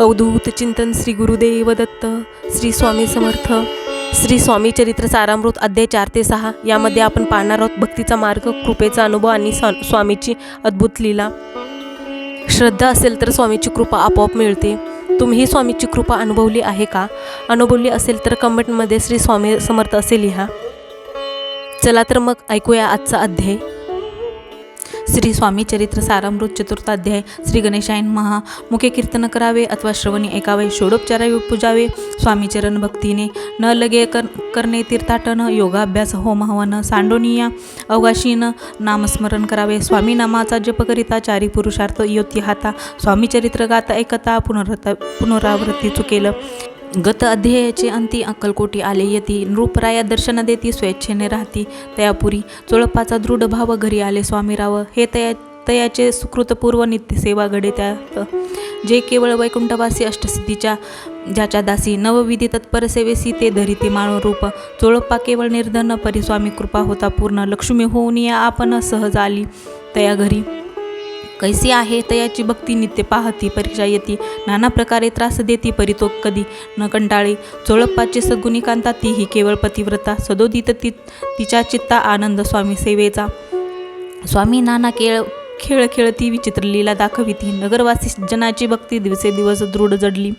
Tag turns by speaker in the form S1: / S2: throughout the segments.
S1: अवधूत चिंतन श्री गुरुदेव दत्त श्री स्वामी समर्थ श्री स्वामी चरित्र सारामृत अध्याय चार ते सहा. यामध्ये आपण पाहणार आहोत भक्तीचा मार्ग कृपेचा अनुभव आणि स्वामीची अद्भुत लीला. श्रद्धा असेल तर स्वामीची कृपा आपोआप मिळते. तुम्ही स्वामीची कृपा अनुभवली आहे का? अनुभवली असेल तर कमेंटमध्ये श्री स्वामी समर्थ असे लिहा. चला तर मग ऐकूया आजचा अध्याय. श्री स्वामी चरित्र सारामृत चतुर्थाध्याय श्री गणेशायन महा. मुखे कीर्तन करावे अथवा श्रवणी ऐकावे षोडोपचारावे पूजावे स्वामीचरण भक्तीने न लगे कर करणे तीर्थाटन योगाभ्यास होम हवन सांडोनिया अवगाशीन नामस्मरण करावे स्वामी नामाचा जप करिता चारी पुरुषार्थ योती हाता स्वामी चरित्र गाता ऐकता पुनरता पुनरावृत्ती चुकेल गत अध्यायाचे अंती अक्कलकोटी आले. येती नृपराया दर्शन देती स्वेच्छेने राहती. तयापुरी चोळपाचा दृढ भाव घरी आले. स्वामीराव हे तया तयाचे सुकृतपूर्व नित्यसेवा घडे त्यात. जे केवळ वैकुंठवासी अष्टसिद्धीच्या ज्याच्या दासी नवविधी तत्पर सेवेसी ते धरिते मानवरूप चोळप्पा केवळ निर्धन परिस्वामी कृपा होता पूर्ण. लक्ष्मी होऊन या आपण सहज आली. तया घरी कैसी आहे तयाची भक्ती नित्य पाहती परीक्षा येती नाना प्रकारे त्रास देती परितो कधी न कंटाळे. चोळप्पाची सद्गुणी कांता तीही केवळ पतिव्रता. सदोदित ती तिच्या चित्ता आनंद स्वामी सेवेचा. स्वामी नाना केळ खेळ खेळती विचित्र लीला दाखविती. नगरवासी जनाची भक्ती दिवसेदिवस दृढ जडली.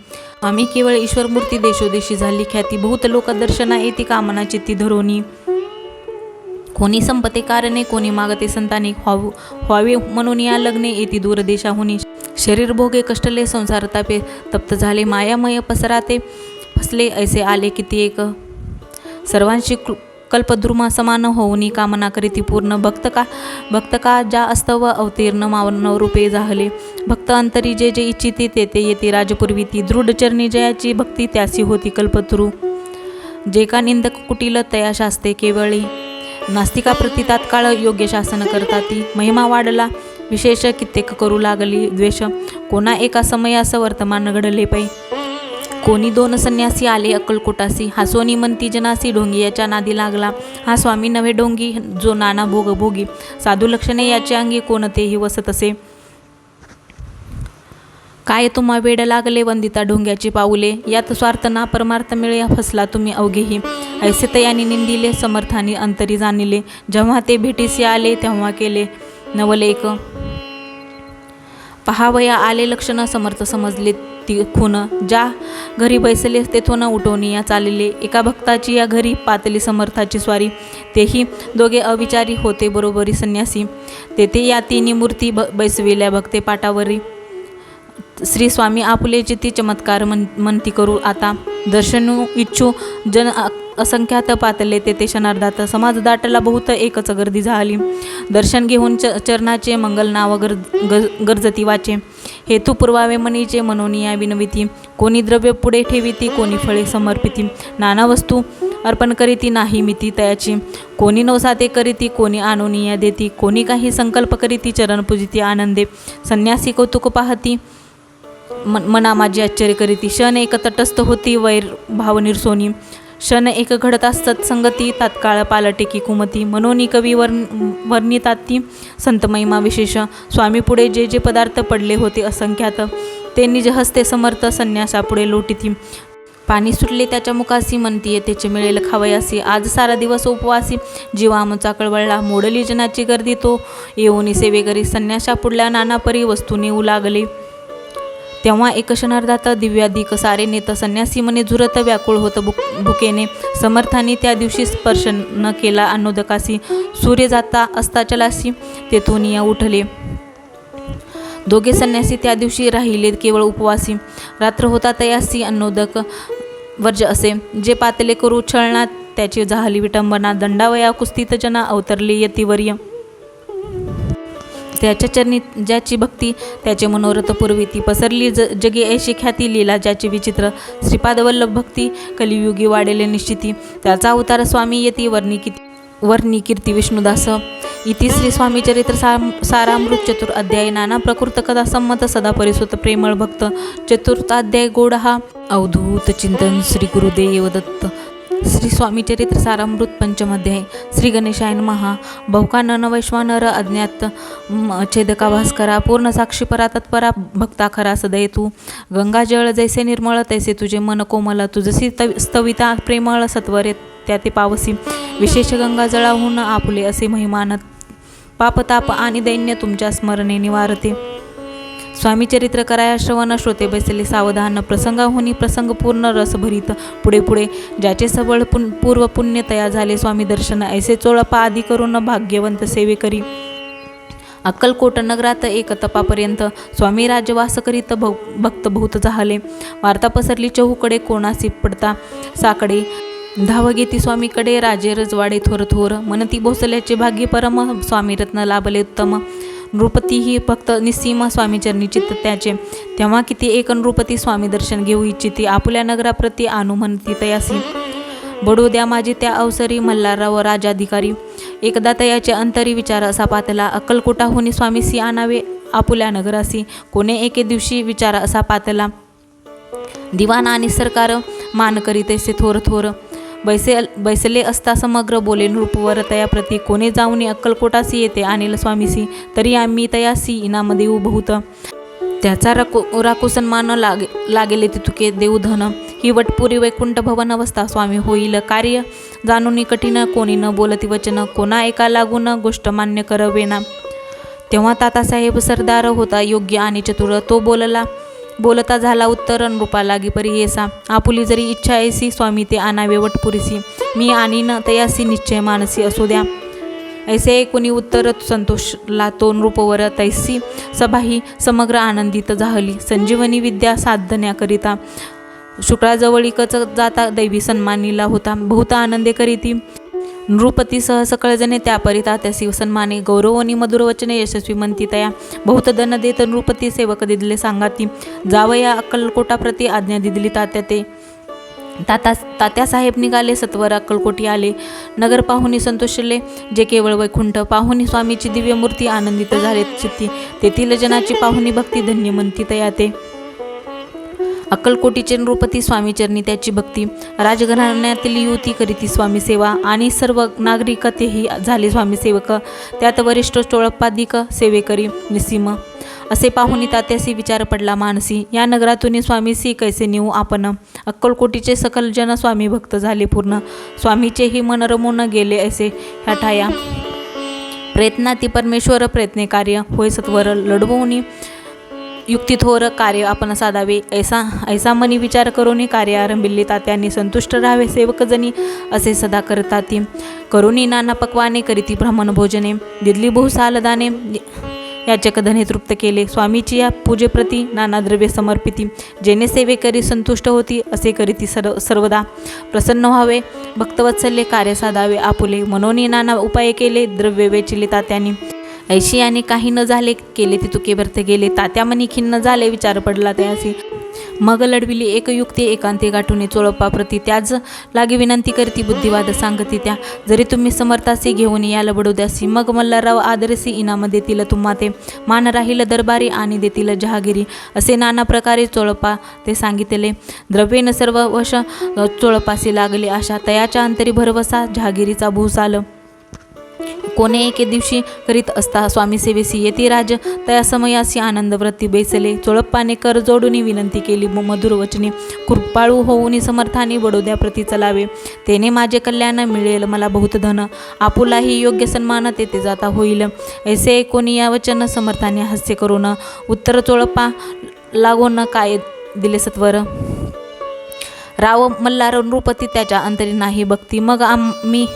S1: आम्ही केवळ ईश्वरमूर्ती देशोदेशी झाली ख्याती. बहुत लोक दर्शना येती कामना चित्ती धरोनी. कोणी संपते कारणे कोणी मागते संताने व्हाव व्हावे म्हणून या लग्ने येती दूरदेशाहुनी. शरीर भोगे कष्टले संसार तापे तप्त झाले मायामय पसराते फसले ऐसे आले किती एक सर्वांशी कृ- कल्पद्रुमा समान होऊनी कामना करीती पूर्ण. भक्त का भक्त का ज्या अस्तव अवतीर्ण मावन रूपे जाहले. भक्त अंतरी जे जे इच्छिते ते ते येते राजपूर्वी. ती दृढ चरणी जयाची भक्ती त्यासी होती कल्पतरू जे का निंदक कुटील तया शास्ते केवळी. नास्तिकाप्रती तात्काळ योग्य शासन करता ती महिमा वाढला. विशेष कित्येक करू लागली द्वेष. कोणा एका समयास वर्तमान घडले पै. कोणी दोन संन्यासी आले अक्कलकोटासी. हा सोनी म्हणती जनासी ढोंगी याच्या नादी लागला. हा स्वामी नव्हे डोंगी जो नाना भोग भोगी साधू लक्षणे याचे अंगी कोणतेही वसत असे. काय तुम्हा वेड लागले वंदिता ढोंग्याची पाऊले? यात स्वार्थ ना परमार्थ मिळे फसला तुम्ही अवघेही. ऐसे तयानी निंदिले समर्थानी अंतरी जाणिले. जेव्हा ते भेटीसी आले तेव्हा केले नवलेक पहावया आले लक्षण समर्थ समजले ती खून ज्या घरी बैसले तेथून उठवणी या चालले. एका भक्ताची या घरी पातली समर्थाची स्वारी. तेही दोघे अविचारी होते बरोबरी संन्यासी. तेथे या तिन्ही मूर्ती ब बैसविल्या भक्ते पाटावरी श्री स्वामी आपुलेचे ती चमत्कार मन मनती करू. आता दर्शनू इच्छू जन असंख्यात पातले तेथे क्षणार्धात समाज दाटला बहुत एकच गर्दी झाली. दर्शन घेऊन च चरणाचे मंगल नाव गर ग- गरजती वाचे. हेतू पुरवावे मनीचे मनोनिया विनविती. कोणी द्रव्य पुढे ठेविती कोणी फळे समर्पिती. नाना वस्तू अर्पण करीती नाही मिती तयाची. कोणी नवसाते करीती कोणी आनोनिया देती. कोणी काही संकल्प करीती चरण पूजिती आनंदे. संन्यासी कौतुक पाहती. मन मना माझी आश्चर्य करीती. क्षण एक तटस्थ होती वैर भावनीर सोनी. क्षण एक घडत असत संगती तात्काळ पालटेकी कुमती. मनोनी कवी वर्ण वर्णितात ती संत महिमा विशेष. स्वामी पुढे जे जे पदार्थ पडले होते असंख्यात. ते निज हस्ते समर्थ संन्यासापुढे लोटीती. पाणी सुटले त्याच्या मुखासी म्हणतीये त्याचे मिळेल खावयासी. आज सारा दिवस उपवासी. जीवामचा कळवळला मोडली जनाची गर्दी तो. येऊनी सेवेकरी संन्याशा पुढल्या नाना परी वस्तू नेऊ लागले. तेव्हा एक क्षणार्धात दिव्याधिक सारे नेत संन्यासी मने झुरत व्याकुळ होत बुक भुकेने. समर्थाने त्या दिवशी स्पर्श न केला. अन्नोदकासी सूर्य जाता असता चलासी. तेथून या उठले. दोघे संन्यासी त्या दिवशी राहिले केवळ उपवासी. रात्र होता तयासी. अन्नोदक वर्ज असे. जे पातले करू छळणात त्याची झाली विटंबना. दंडावया कुस्तीत जना अवतरले यतिवर्य. त्याच्या चरणी ज्याची भक्ती त्याचे मनोरथ ती पसरली. ज जगी ऐशी ख्याती लीला ज्याची विचित्र श्रीपादवल्लभ भक्ती कलियुगी वाढेले निश्चिती. त्याचा अवतार स्वामी येती वर्णी किती वर्णी कीर्ती विष्णुदास. इति श्री स्वामी चरित्र सा सारामृत चतुर अध्याय. नाना प्रकृत कदा संमत सदा परिसुत प्रेमळ भक्त. चतुर्थाध्याय गोड हा अवधूत चिंतन श्री गुरुदेव दत्त.
S2: श्री स्वामी चरित्र सारामृत पंचमध्ये श्री गणेशाय महा बहुका नन वैश्वानर अज्ञात छेदका भास्करा पूर्ण साक्षी परा तत्परा भक्ता खरा सदय तू. गंगाजळ जैसे निर्मळ तैसे तुझे मन कोमल. तुझसी तव स्तविता प्रेमळ सत्वरे त्या ते पावसी. विशेष गंगाजळाहून आपुले असे महिमानत पापताप आणि दैन्य तुमच्या स्मरणे निवारते. स्वामी चरित्र कराया श्रवण श्रोते बसले सावधान प्रसंगाहुनी प्रसंग पूर्ण रसभरीत पुढे पुढे ज्याचे सबळ पुन पूर्व पुण्य तयार झाले स्वामी दर्शन ऐसे चोळपा आदी करून भाग्यवंत सेवे करी. अक्कलकोट नगरात एक तपापर्यंत स्वामी राज्यवास करीत भौ भक्त बहुत झाले. वार्ता पसरली चहूकडे कोणासी पडता साकडे. धाव घेती स्वामीकडे राजे रजवाडे थोर थोर मनती भोसल्याचे भाग्य परम स्वामी रत्न लाभले उत्तम. नृपती ही फक्त निस्सीम स्वामीचरणी चित्त त्याचे. तेव्हा किती एक नृपती स्वामी दर्शन घेऊ इच्छिती. आपुल्या नगराप्रती आणू म्हणती तयासी बडू द्या माझी त्या अवसरी मल्हारराव राजाधिकारी. एकदा तयाचे अंतरी विचार असा पातला. अक्कलकोटाहून स्वामी सी आणावे. आपुल्या नगरासी. कोणे एके दिवशी विचार असा पातला. दिवाण आणि सरकार मान करीतैसे थोर थोर. बैसे बैसले असता समग्र बोले नृपवर तयाप्रती कोणे जाऊनी अक्कलकोटासी येते? आणील स्वामीसी तरी आम्ही तयासी इनामध्ये उभूत त्याचा राको राकू सन्मान लागे लागेले तितुके देवधन. ही वटपुरी वैकुंठ भवन अवस्था. स्वामी होईल कार्य? जाणून कठीण कोणी न बोलती वचन. कोणा एका लागून गोष्ट मान्य करवेना. तेव्हा तातासाहेब सरदार होता. योग्य आणि चतुर तो बोलला बोलता झाला उत्तर नृपा लागी परी येसा आपुली जरी इच्छा ऐसी स्वामी ते आणावे वटपुरीसी मी आणीन तयासी निश्चय मानसी असू द्या. ऐसे कोणी उत्तर संतोषला तो रूपवर तैसी. सभाही समग्र आनंदित झाली. संजीवनी विद्या साधण्याकरिता शुक्राजवळीकच जाता दैवी सन्मानीला होता. बहुत आनंदे करीती. नृपतीसह सकळजने त्यापरी त्यासी सन्माने गौरवनी मधुर वचने यशस्वी म्हणती तया. बहुत दन देत नृपती सेवक दिदले सांगाती. जावया अक्कलकोटाप्रती आज्ञा दिदली तात्या ते. ताता तात्यासाहेब निघाले सत्वर अक्कलकोटी आले. नगर पाहुणी संतोषले जे केवळ वैकुंठ पाहुणी स्वामीची दिव्य मूर्ती आनंदित झाले चित्ती. तेथील जनाची पाहुणी भक्ती धन्य म्हणती तया ते. अक्कलकोटीचे नृपती स्वामीचरणी त्याची भक्ती. राजघराण्यातील युती करीती स्वामी सेवा आणि सर्व नागरिक तेही झाले स्वामी सेवक. त्यात वरिष्ठ चोळपादिक सेवेकरी निसीम. असे पाहुनी तात्यासी विचार पडला मानसी. या नगरातून स्वामी सी कैसे नेऊ आपण? अक्कलकोटीचे सकल जन स्वामी भक्त झाले पूर्ण. स्वामीचेही मन रमून गेले असे ह्या ठाया. प्रयत्नाती परमेश्वर प्रयत्ने कार्य होय सत्वर लढवून युक्तिथोर कार्य आपण साधावे. ऐसा ऐसा मनी विचार करूनही कार्य आरंभिले तात्यांनी संतुष्ट राहावे सेवकजनी असे सदा करताती करुणी नाना पक्वाने करीती ब्राह्मण भोजने. दिदली बहुसाल दाने याचे कधने तृप्त केले. स्वामीची या पूजेप्रती नाना द्रव्ये समर्पिती. जेणे सेवेकरी संतुष्ट होती असे करीती सर्व सर्वदा. प्रसन्न व्हावे भक्तवत्सल्य कार्य साधावे. आपुले मनोनी नाना उपाय केले द्रव्य वेचिले तात्यांनी. ऐशी आणि काही न झाले केले ती तुके व्यर्थ गेले. तात्यामनी खिन्न झाले विचार पडला त्यासी मग लढविली एक युक्ती एकांती गाठून चोळपा प्रती. त्याच लागे विनंती करती बुद्धिवाद सांगती त्या. जरी तुम्ही समर्थासी घेऊन याल बडोद्यासी मग मल्हारराव आदरसी इनाम देतील तुम्हा ते. मान राहील दरबारी आणि देतील जहागिरी. असे नाना प्रकारे चोळपा ते सांगितले. द्रव्येन सर्व वश चोळपासी लागले अशा तयाच्या अंतरी भरवसा जहागिरीचा भूसाल कोणे एके दिवशी करीत असता स्वामी सेवेसी येती राज. तया समयासी आनंदव्रती बेसले. बैसले चोळप्पाने कर जोडून विनंती केली. मधुर वचने. कृपाळू होऊन समर्थाने बडोद्या प्रती चलावे. तेने माझे कल्याण मिळेल मला बहुत धन. आपुलाही योग्य सन्मान तेथे जाता होईल. ऐसे कोणी या वचन समर्थाने हास्य करून. उत्तर चोळप्पा लागून काय दिले सत्वर? राव मल्हार नृपती त्याच्या अंतरी नाही. भक्ती मग आम्ही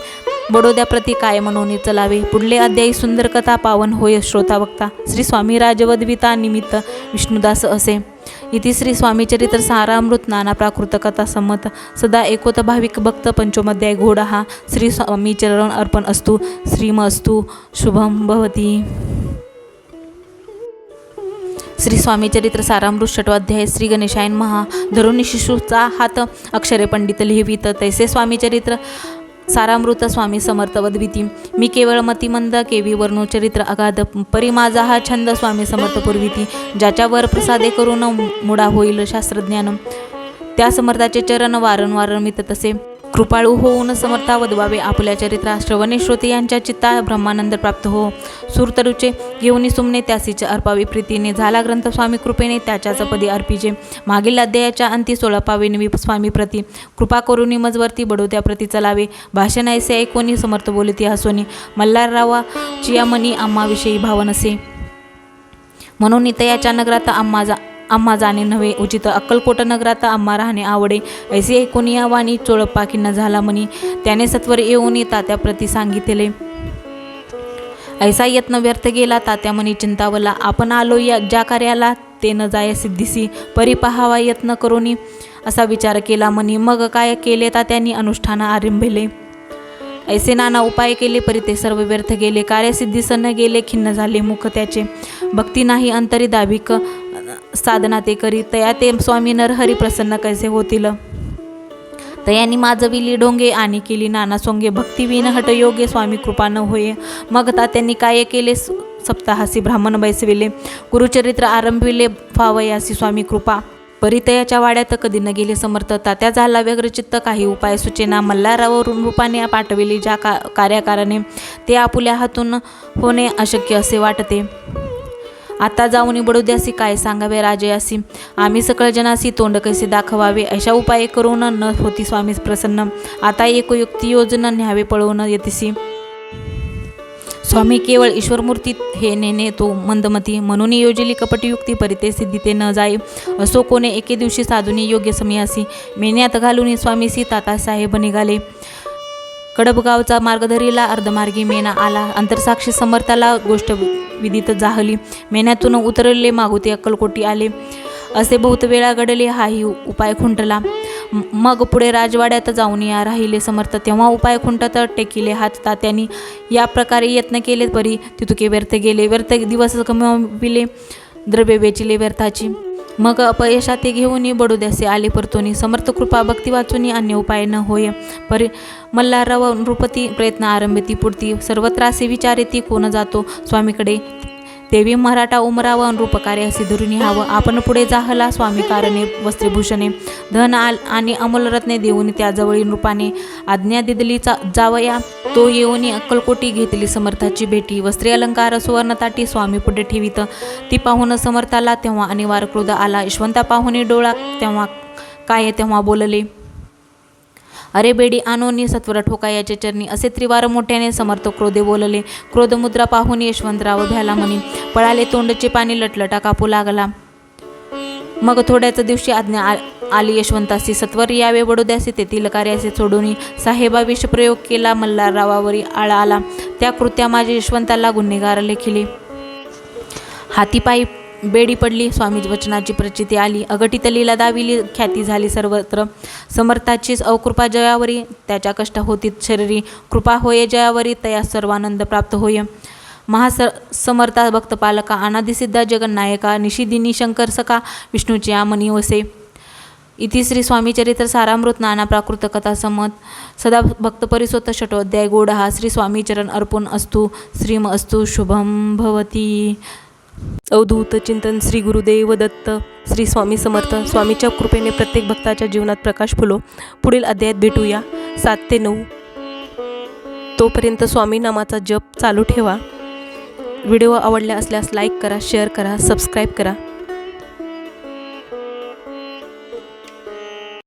S2: बडोद्याप्रती काय म्हणून चलावे. पुढले अध्यायी सुंदर कथा पावन होय श्रोता वक्ता. श्री स्वामी राजवद्विता निमित्त विष्णुदास असे. इति श्री स्वामी चरित्र सारामृत नाना प्राकृत कथा संमत. सदा एकोत भाविक भक्त पंचोमध्याय घोडा हा. श्री स्वामी चरण अर्पण असतो. श्रीम अस्तु शुभम भवती. श्री स्वामी चरित्र सारामृत षटवाध्याय श्री गणेशायन महा धरुणी शिशूचा हात अक्षरे पंडित लिहिवित. तैसे स्वामी चरित्र सारामृत स्वामी समर्थ वद्विती। मी केवळ मतिमंद केवी वर्णो चरित्र अगाध परी माझा हा छंद स्वामी समर्थ पूर्वीती ज्याच्यावर प्रसादे करून मुडा होईल शास्त्रज्ञान। त्या समर्थाचे चरण वारंवार मित तसे कृपाळू होऊन समर्था वधवावे आपल्या चरित्रा श्रवणे श्रोते यांच्या चित्ता ब्रह्मानंद प्राप्त हो. सुरतरुचे घेऊनी सुमने त्यासीचे अर्पावी. प्रीतीने झाला ग्रंथ स्वामी कृपेने त्याच्याच पदी अर्पिजे. मागील अध्यायाच्या अंती सोळपावे निवी स्वामी प्रती. कृपा करुणी मजवरती बडोत्या प्रती चलावे. भाषण ऐसे ऐकोनी समर्थ बोलती हसोनी. मल्हाररावा चियामणी आम्हाविषयी भाव असे म्हणून नितयाच्या नगरात आम्हा जा आम्हा जाणे नव्हे. उचित अक्कलकोट नगरात आम्हा राहणे आवडे. ऐसे ऐकून या वाणी चोळप्पा झाला म्हणी. त्याने सत्वर येऊन तात्याप्रती सांगितले. ऐसा यत्न व्यर्थ गेला तात्या म्हणी चिंतावला आपण आलो या ज्या कार्याला ते न जाय सिद्धीसी. परी पहावा यत्न करूनी. असा विचार केला म्हणी. मग काय केले तात्यांनी? अनुष्ठान आरंभिले. ऐसे नाना उपाय केले परी ते सर्व व्यर्थ गेले. कार्यसिद्धीस न गेले खिन्न झाले मुख त्याचे. भक्ती नाही अंतरी दाभिक. साधना ते करी तया ते स्वामी नरहरी प्रसन्न कैसे होतील? तयानी माजविली डोंगे आणि केली नाना सोंगे भक्तिविन हट योगे स्वामी कृपा न होये. मग त्यांनी काय केले? स- सप्ताहासी ब्राह्मण बैसविले. गुरुचरित्र आरंभिले फावयासी स्वामी कृपा. परितयाच्या वाड्यात कधी न गेले समर्थ तात्या झाला व्यग्रचित्त काही उपाय सुचेना. मल्हारावरून रूपाने पाठविले ज्या का कार्याकाराने ते आपुल्या हातून होणे अशक्य असे वाटते. आता जाऊन बडोद्यासी काय सांगावे राजयासी आम्ही सकळ जनासी तोंड कैसे दाखवावे? अशा उपाय करून न होती स्वामी प्रसन्न. आता एक युक्ती योजना न्यावे पळवून येतीसी. स्वामी केवळ ईश्वरमूर्ती हे नेणे तो मंदमती. म्हणून योजली कपटयुक्ती परिते सिद्धीते न जाई. असो कोणे एके दिवशी साधुनी योग्य समयासी. मेन्यात घालून स्वामीसी तातासाहेब निघाले. कडबगावचा मार्गधरीला अर्धमार्गी मेना आला. अंतरसाक्षी समर्थाला गोष्ट विदित जाहली. मेन्यातून उतरले मागुती अक्कलकोटी आले. असे बहुत वेळा घडले हाही उपाय खुंटला. मग पुढे राजवाड्यात जाऊन या राहिले समर्थ. तेव्हा उपाय खुंटत टेकिले हात तात्यांनी. या प्रकारे यत्न केले परी तितुके व्यर्थ गेले. व्यर्थ दिवस कमविले द्रव्य वेचिले व्यर्थाची. मग अपयशा ते बडू द्यासे आले परतोनी समर्थ कृपा भक्ती वाचूनी अन्य उपाय न होय. परि मल्हारराव नृपती प्रयत्न आरंभती पुढती सर्वत्रासे विचारे ती कोण जातो? स्वामीकडे देवी मराठा उमराव रूपकार्य असे धरून हवं आपण पुढे जाहला स्वामी कारणे वस्त्रभूषणे धन आल आणि अमलरत्ने देऊन त्याजवळील रूपाने आज्ञा दिदली चा जावया. तो येऊन अक्कलकोटी घेतली समर्थाची भेटी. वस्त्री अलंकार सुवर्णताटी स्वामी पुढे ठेवित. ती पाहून समर्थाला तेव्हा अनिवार्य क्रोध आला. यशवंता पाहुणे डोळा तेव्हा काय तेव्हा बोलले अरे बेडी आनोनी सत्वर ठोका याचे चरणी. असे त्रिवार मोठ्याने समर्थ क्रोधे बोलले. क्रोधमुद्रा पाहून यशवंतराव भ्याला म्हणी पळाले तोंडचे पाणी लटलटा कापू लागला. मग थोड्याच दिवशी आज्ञा आ- आली यशवंतासी सत्वर यावे बडोद्यासी तेथील कार्याचे सोडून साहेबा विषप्रयोग केला मल्हाररावावरी आळा आला. त्या कृत्या माझे यशवंताला गुन्हेगार लेखिले. हातीपायी बेडी पडली स्वामी वचनाची प्रचिती आली अगटित लीला दाविली ख्याती झाली सर्वत्र. समर्थाचीच अवकृपा जयावरी त्याच्या कष्ट होती शरीरी. कृपा होय जयावरी तया सर्वानंद प्राप्त होय. महास समर्था भक्तपालका अनादिसिद्धा जगन्नायका निशिदिनी शंकर सका विष्णूची आमनी वसे. इति श्री स्वामी चरित्र सारामृत नाना प्राकृत कथा समत. सदा भक्तपरिसोत षटोध्याय गोड हा श्री स्वामीचरण अर्पण अस्तु. श्रीम अस्तु शुभम भवती.
S1: अवधूत चिंतन श्री गुरुदेव दत्त श्री स्वामी समर्थ स्वामीच्या कृपेने प्रत्येक भक्ताच्या जीवनात प्रकाश फुलो. पुढील अध्यायात भेटूया. सात ते नऊ. तोपर्यंत स्वामी नामाचा जप चालू ठेवा. व्हिडिओ आवडला असल्यास लाईक करा शेअर करा सबस्क्राईब करा.